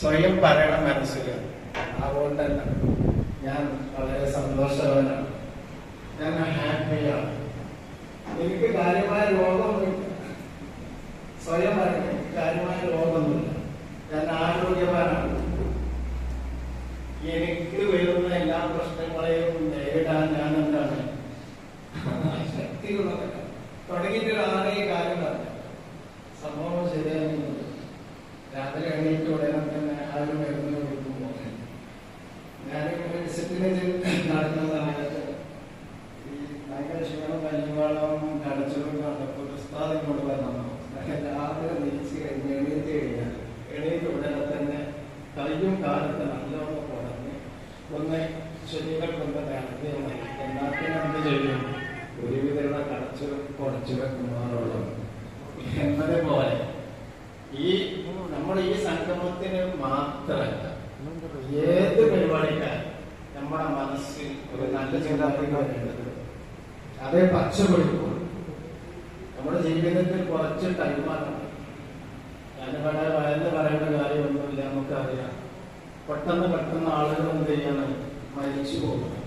സ്വയം പറയണം മനസ്സിൽ അതുകൊണ്ടല്ല. ഞാൻ വളരെ സന്തോഷവാനാണ്. ഞാൻ ഹാപ്പിയാണ്. എനിക്ക് കാര്യമായ രോഗമൊന്നുമില്ല. സ്വയം പറയണം കാര്യമായ രോഗമൊന്നുമില്ല. ഞാൻ ആരോഗ്യവാനാണ്. എനിക്ക് വരുന്ന എല്ലാ പ്രശ്നങ്ങളെയും നേരിടാൻ ഞാൻ എന്താണ്? ശക്തിയുള്ളതല്ല തുടങ്ങിയിട്ടാണ് ആരെയും കാര്യം പറഞ്ഞത് സംഭവം ശരിയാകുന്നത് രാവിലെ എണീറ്റ് ഉടനെ തന്നെ ആരും മരുന്ന് കൊടുക്കുമ്പോൾ ഞാൻ മെഡിസിറ്റിന് നടക്കുന്ന സമയത്ത് ഈ ഭയങ്കര ക്ഷീണം കല്ലുവെള്ളം കടച്ചിലും കണ്ടപ്പോൾ ഉസ്താദ് ഇങ്ങോട്ട് പറഞ്ഞു രാവിലെ നീച്ച് കഴിഞ്ഞ് ഉടനെ തന്നെ കയ്യും കാലത്ത് നല്ലോണം കുടഞ്ഞ് ഒന്ന് ശരീരം കൊണ്ട് നടത്തിയാൽ എന്നാത്തിന് എന്ത് ചെയ്യും? ഒരുവിധമുള്ള കടച്ചിലും കുറച്ചു വെക്കുമാറുള്ളൂ എന്നതുപോലെ ഈ നമ്മൾ ഈ സംഗമത്തിന് മാത്രമല്ല ഏത് നല്ല അതേ പച്ച നമ്മുടെ ജീവിതത്തിൽ കുറച്ച് ടൈമാണ് ഞാനിവിടെ വയന്ന് പറയേണ്ട കാര്യമൊന്നുമില്ല നമുക്കറിയാം. പെട്ടെന്ന് പെട്ടെന്ന് ആളുകൾ എന്ത് ചെയ്യാണ്? മരിച്ചു പോകും.